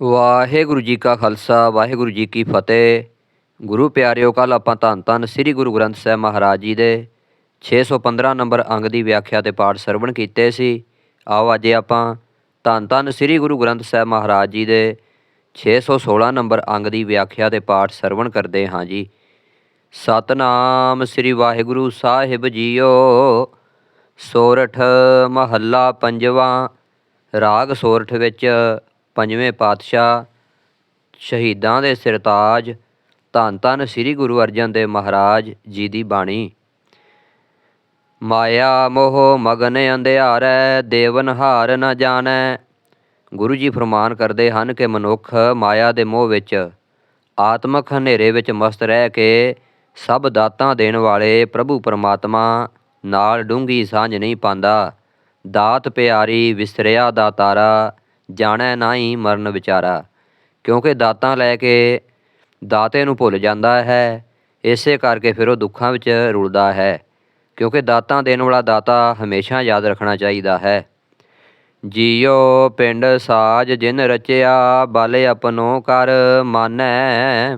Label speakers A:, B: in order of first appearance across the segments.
A: ਵਾਹਿਗੁਰੂ ਜੀ ਕਾ ਖਾਲਸਾ, ਵਾਹਿਗੁਰੂ ਜੀ ਕੀ ਫਤਿਹ। ਗੁਰੂ ਪਿਆਰਿਓ ਕੱਲ ਆਪਾਂ ਧੰਨ ਧੰਨ ਸ੍ਰੀ ਗੁਰੂ ਗ੍ਰੰਥ ਸਾਹਿਬ ਮਹਾਰਾਜ ਜੀ ਦੇ 615 ਨੰਬਰ ਅੰਗ ਦੀ ਵਿਆਖਿਆ ਤੇ ਪਾਠ ਸਰਵਣ ਕੀਤੇ ਸੀ। ਆਓ ਅੱਜ ਆਪਾਂ ਧੰਨ ਧੰਨ ਸ੍ਰੀ ਗੁਰੂ ਗ੍ਰੰਥ ਸਾਹਿਬ ਮਹਾਰਾਜ ਜੀ ਦੇ 616 ਨੰਬਰ ਅੰਗ ਦੀ ਵਿਆਖਿਆ ਤੇ ਪਾਠ ਸਰਵਣ ਕਰਦੇ ਹਾਂ ਜੀ। ਸਤਨਾਮ ਸ੍ਰੀ ਵਾਹਿਗੁਰੂ ਸਾਹਿਬ ਜੀਓ, ਸੋਰਠ ਮਹੱਲਾ ਪੰਜਵਾਂ, ਰਾਗ ਸੋਰਠ ਵਿੱਚ ਪੰਜਵੇਂ ਪਾਤਸ਼ਾਹ ਸ਼ਹੀਦਾਂ ਦੇ ਸਿਰਤਾਜ ਧੰਨ ਧੰਨ ਸ੍ਰੀ ਗੁਰੂ ਅਰਜਨ ਦੇਵ ਮਹਾਰਾਜ ਜੀ ਦੀ ਬਾਣੀ। ਮਾਇਆ ਮੋਹ ਮਗਨ ਅੰਧਿਆਰੈ, ਦੇਵਨ ਹਾਰ ਨ ਜਾਣੈ। ਗੁਰੂ ਜੀ ਫਰਮਾਨ ਕਰਦੇ ਹਨ ਕਿ ਮਨੁੱਖ ਮਾਇਆ ਦੇ ਮੋਹ ਵਿੱਚ, ਆਤਮਕ ਹਨੇਰੇ ਵਿੱਚ ਮਸਤ ਰਹਿ ਕੇ ਸਭ ਦਾਤਾਂ ਦੇਣ ਵਾਲੇ ਪ੍ਰਭੂ ਪਰਮਾਤਮਾ ਨਾਲ ਡੂੰਗੀ ਸਾਂਝ ਨਹੀਂ ਪਾਉਂਦਾ। ਦਾਤ ਪਿਆਰੀ, ਵਿਸਰਿਆ ਦਾ ਤਾਰਾ ਜਾਣੈ ਨਾਹੀ ਮਰਨ ਵਿਚਾਰਾ, ਕਿਉਂਕਿ ਦਾਤਾਂ ਲੈ ਕੇ ਦਾਤੇ ਨੂੰ ਭੁੱਲ ਜਾਂਦਾ ਹੈ, ਇਸੇ ਕਰਕੇ ਫਿਰ ਉਹ ਦੁੱਖਾਂ ਵਿੱਚ ਰੁਲਦਾ ਹੈ, ਕਿਉਂਕਿ ਦਾਤਾਂ ਦੇਣ ਵਾਲਾ ਦਾਤਾ ਹਮੇਸ਼ਾ ਯਾਦ ਰੱਖਣਾ ਚਾਹੀਦਾ ਹੈ। ਜੀਓ ਪਿੰਡ ਸਾਜ ਜਿਨ ਰਚਿਆ, ਬਲ ਆਪਣੋ ਕਰ ਮਾਨੈ।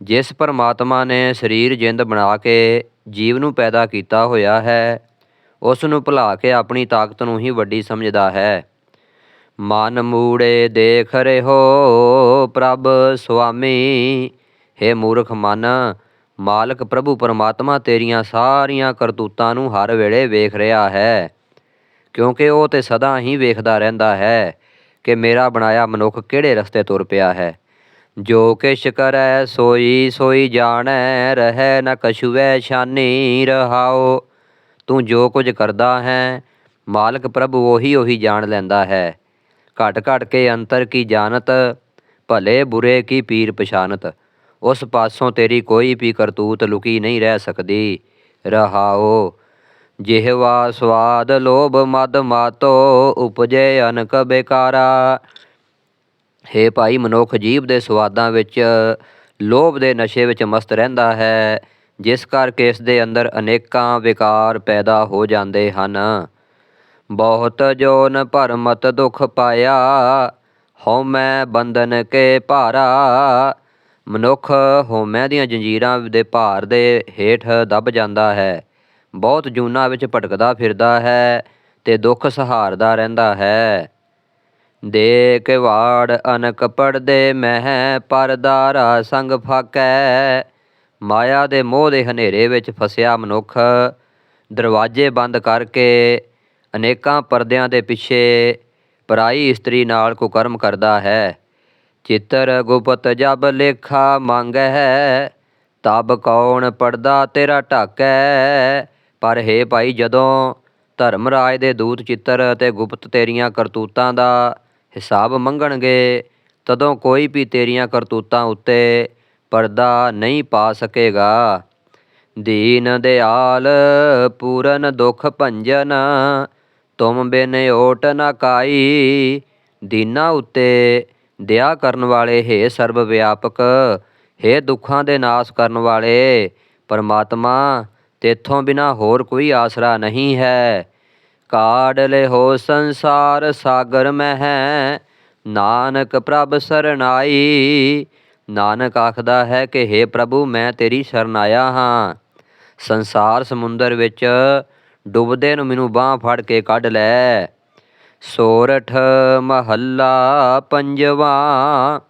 A: ਜਿਸ ਪਰਮਾਤਮਾ ਨੇ ਸਰੀਰ ਜਿੰਦ ਬਣਾ ਕੇ ਜੀਵ ਨੂੰ ਪੈਦਾ ਕੀਤਾ ਹੋਇਆ ਹੈ, ਉਸ ਨੂੰ ਭੁਲਾ ਕੇ ਆਪਣੀ ਤਾਕਤ ਨੂੰ ਹੀ ਵੱਡੀ ਸਮਝਦਾ ਹੈ। ਮਨ ਮੂੜੇ ਦੇਖ ਰਹਿਓ ਪ੍ਰਭ ਸੁਆਮੀ। हे ਮੂਰਖ ਮਨ, ਮਾਲਕ ਪ੍ਰਭੂ ਪਰਮਾਤਮਾ ਤੇਰੀਆਂ ਸਾਰੀਆਂ ਕਰਤੂਤਾਂ ਨੂੰ ਹਰ ਵੇਲੇ ਵੇਖ ਰਿਹਾ ਹੈ। ਕਿਉਂਕਿ ਉਹ ਤੇ ਸਦਾ ਹੀ ਵੇਖਦਾ ਰਹਿੰਦਾ ਹੈ ਕਿ ਮੇਰਾ ਬਣਾਇਆ ਮਨੁੱਖ ਕਿਹੜੇ ਰਸਤੇ ਤੁਰ ਪਿਆ ਹੈ। ਜੋ ਕਿਛ ਕਰੈ, ਸੋਈ ਸੋਈ ਜਾਣੈ, ਰਹਿ ਨ ਕਛੁਐ ਛਾਨੀ ਰਹਾਓ ਤੂੰ ਜੋ ਕੁਝ ਕਰਦਾ ਹੈ, ਮਾਲਕ ਪ੍ਰਭੂ ਉਹੀ ਉਹੀ ਜਾਣ ਲੈਂਦਾ ਹੈ। ਘਟ ਘਟ ਕੇ ਅੰਤਰ ਕੀ ਜਾਣਤ? ਭਲੇ ਬੁਰੇ ਕੀ ਪੀਰ ਪਛਾਨਤ? ਉਸ ਪਾਸੋਂ ਤੇਰੀ ਕੋਈ ਵੀ ਕਰਤੂਤ ਲੁਕੀ ਨਹੀਂ ਰਹਿ ਸਕਦੀ। ਰਹਾਓ, ਜਿਹਵਾ ਸਵਾਦ ਲੋਭ ਮਦ ਮਾਤੋ, ਉਪਜੇ ਅਨਕ ਬੇਕਾਰਾ। ਹੇ ਭਾਈ, ਮਨੁੱਖ ਜੀਵ ਦੇ ਸਵਾਦਾਂ ਵਿੱਚ ਲੋਭ ਦੇ ਨਸ਼ੇ ਵਿੱਚ ਮਸਤ ਰਹਿੰਦਾ ਹੈ, ਜਿਸ ਕਰਕੇ ਇਸ ਦੇ ਅੰਦਰ ਅਨੇਕਾਂ ਵਿਕਾਰ ਪੈਦਾ ਹੋ ਜਾਂਦੇ ਹਨ। ਬਹੁਤ ਜੋਨ ਭਰਮਤ ਦੁਖ ਪਾਇਆ ਹਉਮੈ ਬੰਧਨ ਕੇ ਭਾਰਾ। ਮਨੁੱਖ ਹਉਮੈ ਦੀਆਂ ਜੰਜੀਰਾਂ ਦੇ ਭਾਰ ਦੇ ਹੇਠ ਦੱਬ ਜਾਂਦਾ ਹੈ। ਬਹੁਤ ਜੂਨਾ ਵਿੱਚ ਭਟਕਦਾ ਫਿਰਦਾ ਹੈ ਤੇ ਦੁੱਖ ਸਹਾਰਦਾ ਰਹਿੰਦਾ ਹੈ। ਦੇ ਕੇ ਵਾੜ ਅਨਕ ਪੜਦੇ ਮਹਿ ਪਰਦਾਰਾ ਸੰਗ ਫਾਕੈ। ਮਾਇਆ ਦੇ ਮੋਹ ਦੇ ਹਨੇਰੇ ਵਿੱਚ ਫਸਿਆ ਮਨੁੱਖ। ਦਰਵਾਜ਼ੇ ਬੰਦ ਕਰਕੇ ਅਨੇਕਾਂ ਪਰਦਿਆਂ ਦੇ ਪਿੱਛੇ ਪਰਾਈ ਇਸਤਰੀ ਨਾਲ ਕੁਕਰਮ ਕਰਦਾ ਹੈ। ਚਿੱਤਰ ਗੁਪਤ ਜਬ ਲੇਖਾ ਮੰਗ ਹੈ ਤਬ ਕੌਣ ਪੜਦਾ ਤੇਰਾ ਢਾਕੈ। ਪਰ ਹੈ ਭਾਈ, ਜਦੋਂ ਧਰਮ ਰਾਜ ਦੇ ਦੂਤ ਚਿੱਤਰ ਅਤੇ ਗੁਪਤ ਤੇਰੀਆਂ ਕਰਤੂਤਾਂ ਦਾ ਹਿਸਾਬ ਮੰਗਣਗੇ, ਤਦੋਂ ਕੋਈ ਵੀ ਤੇਰੀਆਂ ਕਰਤੂਤਾਂ ਉੱਤੇ ਪਰਦਾ ਨਹੀਂ ਪਾ ਸਕੇਗਾ। ਦੀਨ ਦਿਆਲ, ਪੂਰਨ ਦੁਖ ਭੰਜਨ ਤੁਮ ਬਿਨ ਓਟ ਨ ਕਾਈ, ਦੀਨਾ ਉੱਤੇ ਦਇਆ ਕਰਨ ਵਾਲੇ ਹੈ ਸਰਬ ਵਿਆਪਕ, ਹੈ ਦੁੱਖਾਂ ਦੇ ਨਾਸ ਕਰਨ ਵਾਲੇ, ਪਰਮਾਤਮਾ, ਤੇਥੋਂ ਬਿਨਾ ਹੋਰ ਕੋਈ ਆਸਰਾ ਨਹੀਂ ਹੈ। ਕਾੜ ਲਿਹੋ ਸੰਸਾਰ ਸਾਗਰ ਮਹਿ, ਨਾਨਕ ਪ੍ਰਭ ਸਰਨਾਈ ਨਾਨਕ ਆਖਦਾ ਹੈ ਕਿ हे ਪ੍ਰਭੂ, ਮੈਂ ਤੇਰੀ ਸ਼ਰਨ ਆਇਆ ਹਾਂ। ਸੰਸਾਰ ਸਮੁੰਦਰ ਵਿੱਚ ਡੁੱਬਦੇ ਨੂੰ ਮੈਨੂੰ ਬਾਹ ਫੜ ਕੇ ਕੱਢ ਲੈ। ਸੋਰਠ ਮਹੱਲਾ ਪੰਜਵਾ,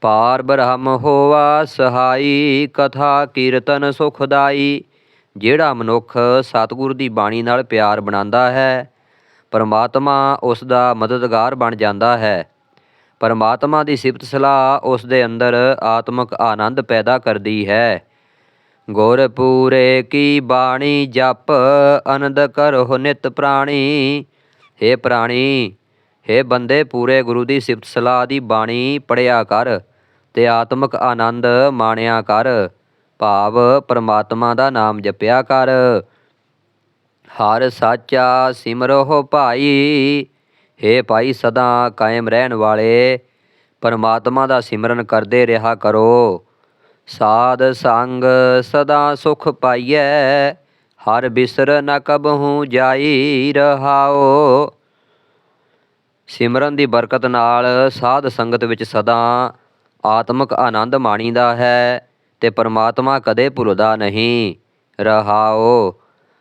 A: ਪਾਰ ਬ੍ਰਹਮ ਹੋਵਾ ਸਹਾਈ, ਕਥਾ ਕੀਰਤਨ ਸੁਖਦਾਈ, ਜਿਹੜਾ ਮਨੁੱਖ ਸਤਿਗੁਰ ਦੀ ਬਾਣੀ ਨਾਲ ਪਿਆਰ ਬਣਾਉਂਦਾ ਹੈ, ਪਰਮਾਤਮਾ ਉਸ ਦਾ ਮਦਦਗਾਰ ਬਣ ਜਾਂਦਾ ਹੈ। ਪਰਮਾਤਮਾ ਦੀ ਸਿਫਤ ਸਲਾਹ ਉਸ ਦੇ ਅੰਦਰ ਆਤਮਿਕ ਆਨੰਦ ਪੈਦਾ ਕਰਦੀ ਹੈ। ਗੁਰ ਪੂਰੇ ਕੀ ਬਾਣੀ ਜਪ ਅਨੰਦ ਕਰੋ ਨਿਤ ਪ੍ਰਾਣੀ हे ਪ੍ਰਾਣੀ हे ਬੰਦੇ ਪੂਰੇ ਗੁਰੂ ਦੀ ਸਿਫਤ ਸਲਾਹ ਦੀ ਬਾਣੀ ਪੜਿਆ ਕਰ ਤੇ ਆਤਮਿਕ ਆਨੰਦ ਮਾਣਿਆ ਕਰ ਭਾਵ ਪਰਮਾਤਮਾ ਦਾ ਨਾਮ ਜਪਿਆ ਕਰ ਹਰ ਸਾਚਾ ਸਿਮਰੋ ਭਾਈ हे ਭਾਈ ਸਦਾ ਕਾਇਮ ਰਹਿਣ ਵਾਲੇ ਪਰਮਾਤਮਾ ਦਾ ਸਿਮਰਨ ਕਰਦੇ ਰਿਹਾ ਕਰੋ ਸਾਧ ਸੰਗ ਸਦਾ ਸੁਖ ਪਾਈਐ, ਹਰ ਬਿਸਰ ਨ ਕਬਹੂ ਜਾਈ ਰਹਾਓ ਸਿਮਰਨ ਦੀ ਬਰਕਤ ਨਾਲ ਸਾਧ ਸੰਗਤ ਵਿੱਚ ਸਦਾ ਆਤਮਿਕ ਆਨੰਦ ਮਾਣੀਦਾ ਹੈ ਤੇ ਪਰਮਾਤਮਾ ਕਦੇ ਭੁੱਲਦਾ ਨਹੀਂ ਰਹਾਓ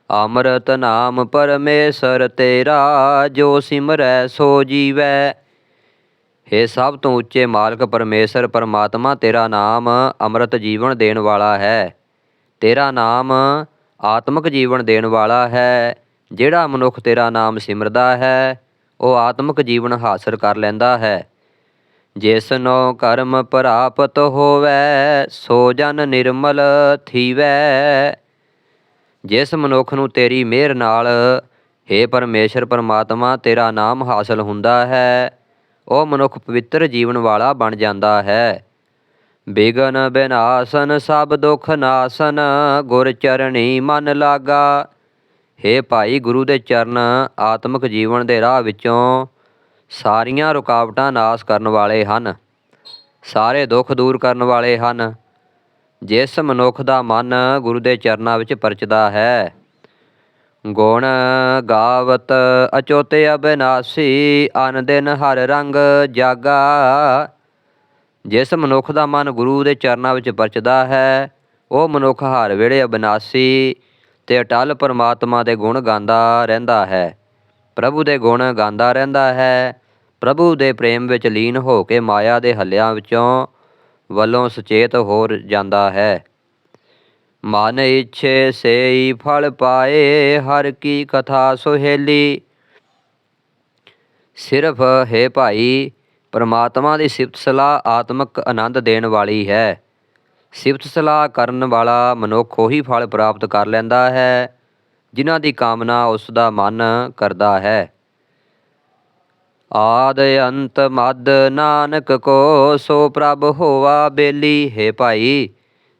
A: ਅੰਮ੍ਰਿਤ ਨਾਮ ਪਰਮੇਸ਼ਰ ਤੇਰਾ, ਜੋ ਸਿਮਰੈ ਸੋ ਜੀਵੈ। ਹੇ ਸਭ ਤੋਂ ਉੱਚੇ ਮਾਲਕ ਪਰਮੇਸ਼ਰ, ਪਰਮਾਤਮਾ ਤੇਰਾ ਨਾਮ ਅੰਮ੍ਰਿਤ ਜੀਵਨ ਦੇਣ ਵਾਲਾ ਹੈ। ਤੇਰਾ ਨਾਮ ਆਤਮਿਕ ਜੀਵਨ ਦੇਣ ਵਾਲਾ ਹੈ। ਜਿਹੜਾ ਮਨੁੱਖ ਤੇਰਾ ਨਾਮ ਸਿਮਰਦਾ ਹੈ, ਉਹ ਆਤਮਿਕ ਜੀਵਨ ਹਾਸਲ ਕਰ ਲੈਂਦਾ ਹੈ। ਜਿਸਨੋ ਕਰਮ ਪ੍ਰਾਪਤ ਹੋਵੇ, ਸੋ ਜਨ ਨਿਰਮਲ ਥੀਵੈ। ਜਿਸ ਮਨੁੱਖ ਨੂੰ ਤੇਰੀ ਮਿਹਰ ਨਾਲ, ਹੇ ਪਰਮੇਸ਼ਰ, ਪਰਮਾਤਮਾ ਤੇਰਾ ਨਾਮ ਹਾਸਲ ਹੁੰਦਾ ਹੈ ਉਹ ਮਨੁੱਖ ਪਵਿੱਤਰ ਜੀਵਨ ਵਾਲਾ ਬਣ ਜਾਂਦਾ ਹੈ। ਬਿਗਨ ਬਿਨਾਸਨ, ਸਭ ਦੁਖ ਨਾਸਨ, ਗੁਰ ਚਰਣੀ ਮਨ ਲਾਗਾ। ਹੇ ਭਾਈ ਗੁਰੂ ਦੇ ਚਰਨ, ਆਤਮਿਕ ਜੀਵਨ ਦੇ ਰਾਹ ਵਿੱਚੋਂ ਸਾਰੀਆਂ ਰੁਕਾਵਟਾਂ ਨਾਸ ਕਰਨ ਵਾਲੇ ਹਨ। ਸਾਰੇ ਦੁੱਖ ਦੂਰ ਕਰਨ ਵਾਲੇ ਹਨ। ਜਿਸ ਮਨੁੱਖ ਦਾ ਮਨ ਗੁਰੂ ਦੇ ਚਰਨਾਂ ਵਿੱਚ ਪਰਚਦਾ ਹੈ ਗੁਣ ਗਾਵਤ ਅਚੋਤੇ ਅਬਿਨਾਸੀ, ਅਨ ਦਿਨ ਹਰ ਰੰਗ ਜਾਗਾ। ਜਿਸ ਮਨੁੱਖ ਦਾ ਮਨ ਗੁਰੂ ਦੇ ਚਰਨਾਂ ਵਿੱਚ ਪਰਚਦਾ ਹੈ, ਉਹ ਮਨੁੱਖ ਹਰ ਵੇਲੇ ਅਬਿਨਾਸੀ ਤੇ ਅਟਲ ਪਰਮਾਤਮਾ ਦੇ ਗੁਣ ਗਾਉਂਦਾ ਰਹਿੰਦਾ ਹੈ। ਪ੍ਰਭੂ ਦੇ ਗੁਣ ਗਾਉਂਦਾ ਰਹਿੰਦਾ ਹੈ। ਪ੍ਰਭੂ ਦੇ ਪ੍ਰੇਮ ਵਿੱਚ ਲੀਨ ਹੋ ਕੇ ਮਾਇਆ ਦੇ ਹੱਲਿਆਂ ਵਿੱਚੋਂ ਵੱਲੋਂ ਸੁਚੇਤ ਹੋ ਜਾਂਦਾ ਹੈ। ਮਨ ਇੱਛੇ ਸੇਈ ਫਲ ਪਾਏ, ਹਰ ਕੀ ਕਥਾ ਸੁਹੇਲੀ। ਸਿਰਫ, ਹੈ ਭਾਈ, ਪਰਮਾਤਮਾ ਦੀ ਸਿਫਤ ਸਲਾਹ ਆਤਮਿਕ ਆਨੰਦ ਦੇਣ ਵਾਲੀ ਹੈ। ਸਿਫਤ ਸਲਾਹ ਕਰਨ ਵਾਲਾ ਮਨੁੱਖ ਉਹੀ ਫਲ ਪ੍ਰਾਪਤ ਕਰ ਲੈਂਦਾ ਹੈ, ਜਿਨ੍ਹਾਂ ਦੀ ਕਾਮਨਾ ਉਸ ਦਾ ਮਨ ਕਰਦਾ ਹੈ। ਆਦ ਅੰਤ ਮਦ ਨਾਨਕ ਕੋ, ਸੋ ਪ੍ਰਭ ਹੋਵਾ ਬੇਲੀ। ਹੈ ਭਾਈ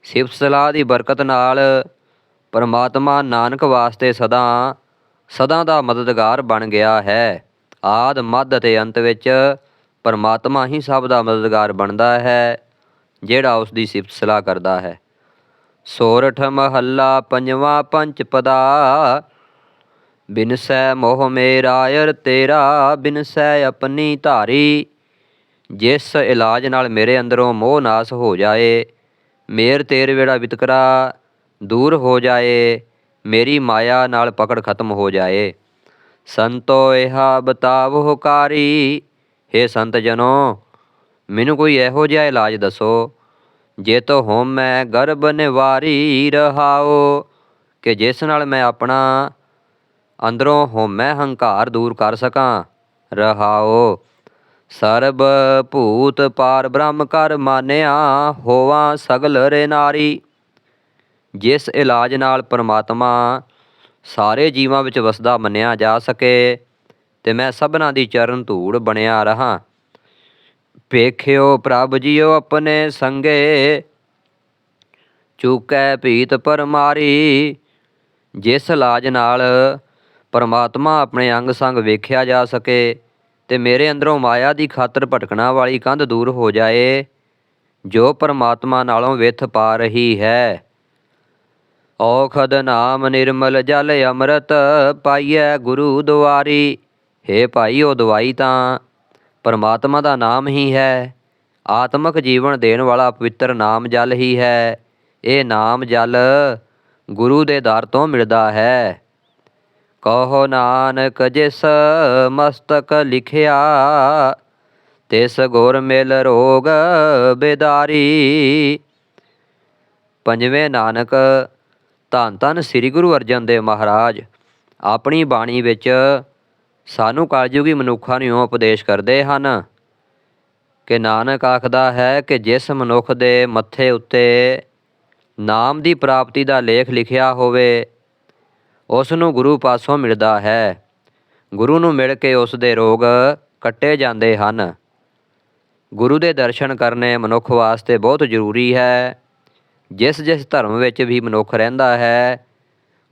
A: ਸਿਫਤ ਸਲਾਹ ਦੀ ਬਰਕਤ ਨਾਲ ਪਰਮਾਤਮਾ ਨਾਨਕ ਵਾਸਤੇ ਸਦਾ ਸਦਾ ਦਾ ਮਦਦਗਾਰ ਬਣ ਗਿਆ ਹੈ। ਆਦ ਮੱਧ ਅਤੇ ਅੰਤ ਵਿੱਚ ਪਰਮਾਤਮਾ ਹੀ ਸਭ ਦਾ ਮਦਦਗਾਰ ਬਣਦਾ ਹੈ, ਜਿਹੜਾ ਉਸ ਦੀ ਸਿਫਤ ਸਲਾਹ ਕਰਦਾ ਹੈ। ਸੋਰਠ ਮਹੱਲਾ ਪੰਜਵਾਂ ਪੰਚ ਪਦਾ, ਬਿਨਸੈ ਮੋਹ ਮੇਰਾਇਰ ਤੇਰਾ, ਬਿਨਸੈ ਆਪਣੀ ਧਾਰੀ। ਜਿਸ ਇਲਾਜ ਨਾਲ ਮੇਰੇ ਅੰਦਰੋਂ ਮੋਹ ਨਾਸ ਹੋ ਜਾਏ ਮੇਰ ਤੇਰ ਵੇੜਾ ਵਿਤਕਰਾ ਦੂਰ ਹੋ ਜਾਏ, ਮੇਰੀ ਮਾਇਆ ਨਾਲ ਪਕੜ ਖਤਮ ਹੋ ਜਾਏ। ਸੰਤੋ ਇਹਾ ਬਤਾਵੋ ਕਾਰੀ ਹੇ ਸੰਤ ਜਨੋ, ਮੈਨੂੰ ਕੋਈ ਇਹੋ ਜਿਹਾ ਇਲਾਜ ਦੱਸੋ, ਜੇ ਤੋ ਹੋਮ ਮੈਂ ਗਰਭ ਨਿਵਾਰੀ ਰਹਾਓ, ਕਿ ਜਿਸ ਨਾਲ ਮੈਂ ਆਪਣਾ ਅੰਦਰੋਂ ਹੋਮੈ ਹੰਕਾਰ ਦੂਰ ਕਰ ਸਕਾਂ, ਰਹਾਓ। ਸਰਬ ਭੂਤ ਪਾਰ ਬ੍ਰਹਮ ਕਰ ਮਾਨਿਆ ਹੋਵਾਂ ਸਗਲ ਰੇ ਨਾਰੀ। ਜਿਸ ਇਲਾਜ ਨਾਲ ਪਰਮਾਤਮਾ ਸਾਰੇ ਜੀਵਾਂ ਵਿੱਚ ਵਸਦਾ ਮੰਨਿਆ ਜਾ ਸਕੇ ਤੇ ਮੈਂ ਸਭਨਾਂ ਦੀ ਚਰਨ ਧੂੜ ਬਣਿਆ ਰਹਾ। ਵੇਖਿਓ ਪ੍ਰਭ ਜੀਓ ਆਪਣੇ ਸੰਗੇ, ਚੁਕੈ ਭੀਤ ਪਰਮਾਰੀ ਜਿਸ ਇਲਾਜ ਨਾਲ ਪਰਮਾਤਮਾ ਆਪਣੇ ਅੰਗ ਸੰਗ ਵੇਖਿਆ ਜਾ ਸਕੇ ਤੇ ਮੇਰੇ ਅੰਦਰੋਂ ਮਾਇਆ ਦੀ ਖਾਤਰ ਭਟਕਣਾ ਵਾਲੀ ਕੰਧ ਦੂਰ ਹੋ ਜਾਏ, ਜੋ ਪਰਮਾਤਮਾ ਨਾਲੋਂ ਵਿਥ ਪਾ ਰਹੀ ਹੈ। ਔਖਦ ਨਾਮ ਨਿਰਮਲ ਜਲ ਅੰਮ੍ਰਿਤ ਪਾਈਐ ਗੁਰੂ ਦੁਆਰੀ। ਹੇ ਭਾਈ, ਉਹ ਦਵਾਈ ਤਾਂ ਪਰਮਾਤਮਾ ਦਾ ਨਾਮ ਹੀ ਹੈ। ਆਤਮਿਕ ਜੀਵਨ ਦੇਣ ਵਾਲਾ ਪਵਿੱਤਰ ਨਾਮ ਜਲ ਹੀ ਹੈ। ਇਹ ਨਾਮ ਜਲ ਗੁਰੂ ਦੇ ਦਰ ਤੋਂ ਮਿਲਦਾ ਹੈ। ਕਹੋ ਨਾਨਕ ਜਿਸ ਮਸਤਕ ਲਿਖਿਆ, ਤਿਸ ਗੁਰ ਮਿਲ ਰੋਗ ਬੇਦਾਰੀ। ਪੰਜਵੇਂ ਨਾਨਕ, ਧੰਨ ਧੰਨ ਸ੍ਰੀ ਗੁਰੂ ਅਰਜਨ ਦੇਵ ਮਹਾਰਾਜ, ਆਪਣੀ ਬਾਣੀ ਵਿੱਚ ਸਾਨੂੰ ਕਲਯੁਗੀ ਮਨੁੱਖਾਂ ਨੂੰ ਉਪਦੇਸ਼ ਕਰਦੇ ਹਨ ਕਿ ਨਾਨਕ ਆਖਦਾ ਹੈ ਕਿ ਜਿਸ ਮਨੁੱਖ ਦੇ ਮੱਥੇ ਉੱਤੇ ਨਾਮ ਦੀ ਪ੍ਰਾਪਤੀ ਦਾ ਲੇਖ ਲਿਖਿਆ ਹੋਵੇ ਉਸ ਨੂੰ ਗੁਰੂ ਪਾਸੋਂ ਮਿਲਦਾ ਹੈ। ਗੁਰੂ ਨੂੰ ਮਿਲ ਕੇ ਉਸ ਦੇ ਰੋਗ ਕੱਟੇ ਜਾਂਦੇ ਹਨ। ਗੁਰੂ ਦੇ ਦਰਸ਼ਨ ਕਰਨੇ ਮਨੁੱਖ ਵਾਸਤੇ ਬਹੁਤ ਜ਼ਰੂਰੀ ਹੈ। ਜਿਸ ਜਿਸ ਧਰਮ ਵਿੱਚ ਵੀ ਮਨੁੱਖ ਰਹਿੰਦਾ ਹੈ,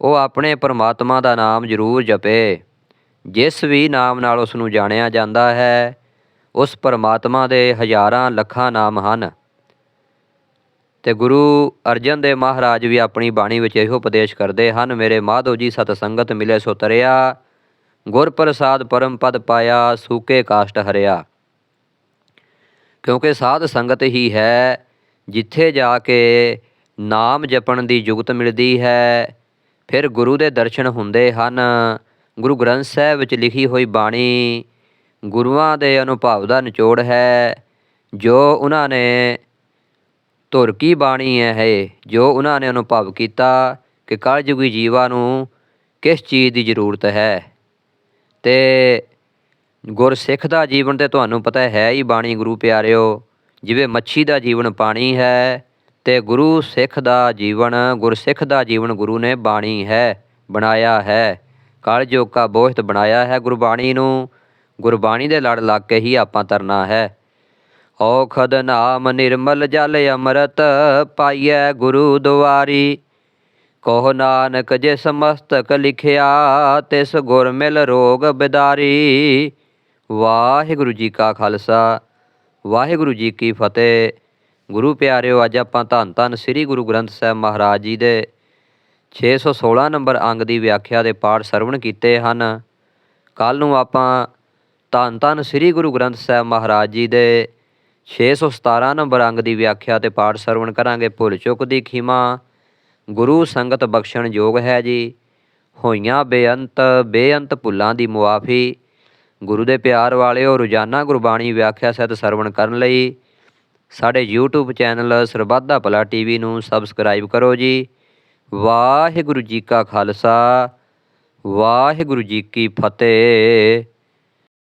A: ਉਹ ਆਪਣੇ ਪਰਮਾਤਮਾ ਦਾ ਨਾਮ ਜ਼ਰੂਰ ਜਪੇ। ਜਿਸ ਵੀ ਨਾਮ ਨਾਲ ਉਸ ਨੂੰ ਜਾਣਿਆ ਜਾਂਦਾ ਹੈ, ਉਸ ਪਰਮਾਤਮਾ ਦੇ ਹਜ਼ਾਰਾਂ ਲੱਖਾਂ ਨਾਮ ਹਨ। ਤੇ ਗੁਰੂ ਅਰਜਨ ਦੇਵ ਮਹਾਰਾਜ ਵੀ ਆਪਣੀ ਬਾਣੀ ਵਿੱਚ ਇਹੋ ਉਪਦੇਸ਼ ਕਰਦੇ ਹਨ, ਮੇਰੇ ਮਾਧੋ ਜੀ, ਸਤ ਸੰਗਤ ਮਿਲੇ ਸੋ ਤਰਿਆ, ਗੁਰ ਪ੍ਰਸਾਦ ਪਰਮ ਪਦ ਪਾਇਆ, ਸੂਕੇ ਕਾਸ਼ਟ ਹਰਿਆ। ਕਿਉਂਕਿ ਸਾਧ ਸੰਗਤ ਹੀ ਹੈ, ਜਿੱਥੇ ਜਾ ਕੇ ਨਾਮ ਜਪਣ ਦੀ ਜੁਗਤ ਮਿਲਦੀ ਹੈ, ਫਿਰ ਗੁਰੂ ਦੇ ਦਰਸ਼ਨ ਹੁੰਦੇ ਹਨ। ਗੁਰੂ ਗ੍ਰੰਥ ਸਾਹਿਬ ਵਿੱਚ ਲਿਖੀ ਹੋਈ ਬਾਣੀ ਗੁਰੂਆਂ ਦੇ ਅਨੁਭਵ ਦਾ ਨਿਚੋੜ ਹੈ, ਜੋ ਉਹਨਾਂ ਨੇ ਧੁਰ ਕੀ ਬਾਣੀ ਹੈ ਇਹ ਜੋ ਉਹਨਾਂ ਨੇ ਅਨੁਭਵ ਕੀਤਾ ਕਿ ਕਲਯੁਗੀ ਜੀਵਾਂ ਨੂੰ ਕਿਸ ਚੀਜ਼ ਦੀ ਜ਼ਰੂਰਤ ਹੈ? ਤੇ ਗੁਰਸਿੱਖ ਦਾ ਜੀਵਨ ਤੇ ਤੁਹਾਨੂੰ ਪਤਾ ਹੈ ਹੀ ਬਾਣੀ ਗੁਰੂ ਪਿਆਰਿਓ, ਜਿਵੇਂ ਮੱਛੀ ਦਾ ਜੀਵਨ ਪਾਣੀ ਹੈ ਤੇ ਗੁਰੂ ਸਿੱਖ ਦਾ ਜੀਵਨ, ਗੁਰਸਿੱਖ ਦਾ ਜੀਵਨ ਗੁਰੂ ਨੇ ਬਾਣੀ ਹੈ, ਬਣਾਇਆ ਹੈ। ਕਲਯੁਗ ਕਾ ਬੋਹਿਤ ਬਣਾਇਆ ਹੈ ਗੁਰਬਾਣੀ ਨੂੰ, ਗੁਰਬਾਣੀ ਦੇ ਲੜ ਲੱਗ ਕੇ ਹੀ ਆਪਾਂ ਤਰਨਾ ਹੈ। ਔਖਦ ਨਾਮ ਨਿਰਮਲ ਜਲ ਅੰਮ੍ਰਿਤ ਪਾਈਐ ਗੁਰੂ ਦੁਆਰੀ। ਕੋ ਨਾਨਕ ਜਿਸ ਮਸਤਕ ਲਿਖਿਆ, ਤਿਸ ਗੁਰ ਮਿਲ ਰੋਗ ਬਿਦਾਰੀ। ਵਾਹਿਗੁਰੂ ਜੀ ਕਾ ਖਾਲਸਾ, ਵਾਹਿਗੁਰੂ ਜੀ ਕੀ ਫਤਿਹ। ਗੁਰੂ ਪਿਆਰਿਓ, ਅੱਜ ਆਪਾਂ ਧੰਨ ਧੰਨ ਸ੍ਰੀ ਗੁਰੂ ਗ੍ਰੰਥ ਸਾਹਿਬ ਮਹਾਰਾਜ ਜੀ ਦੇ 616 ਨੰਬਰ ਅੰਗ ਦੀ ਵਿਆਖਿਆ ਦੇ ਪਾਠ ਸਰਵਣ ਕੀਤੇ ਹਨ। ਕੱਲ ਨੂੰ ਆਪਾਂ ਧੰਨ ਧੰਨ ਸ੍ਰੀ ਗੁਰੂ ਗ੍ਰੰਥ ਸਾਹਿਬ ਮਹਾਰਾਜ ਜੀ ਦੇ 617 ਨੰਬਰ ਅੰਗ ਦੀ ਵਿਆਖਿਆ ਤੇ ਪਾਠ ਸਰਵਣ ਕਰਾਂਗੇ ਭੁੱਲ ਚੁੱਕ ਦੀ ਖਿਮਾ। ਗੁਰੂ ਸੰਗਤ ਬਖਸ਼ਣ ਯੋਗ ਹੈ ਜੀ। ਹੋਈਆਂ ਬੇਅੰਤ ਬੇਅੰਤ ਭੁੱਲਾਂ ਦੀ ਮੁਆਫੀ। ਗੁਰੂ ਦੇ ਪਿਆਰ ਵਾਲਿਓ, ਰੋਜ਼ਾਨਾ ਗੁਰਬਾਣੀ ਵਿਆਖਿਆ ਸਹਿਤ ਸਰਵਣ ਕਰਨ ਲਈ ਸਾਡੇ YouTube ਚੈਨਲ ਸਰਬੱਧਾ ਭਲਾ ਟੀਵੀ ਨੂੰ ਸਬਸਕ੍ਰਾਈਬ ਕਰੋ ਜੀ। ਵਾਹਿਗੁਰੂ ਜੀ ਕਾ ਖਾਲਸਾ, ਵਾਹਿਗੁਰੂ ਜੀ ਕੀ ਫਤਿਹ।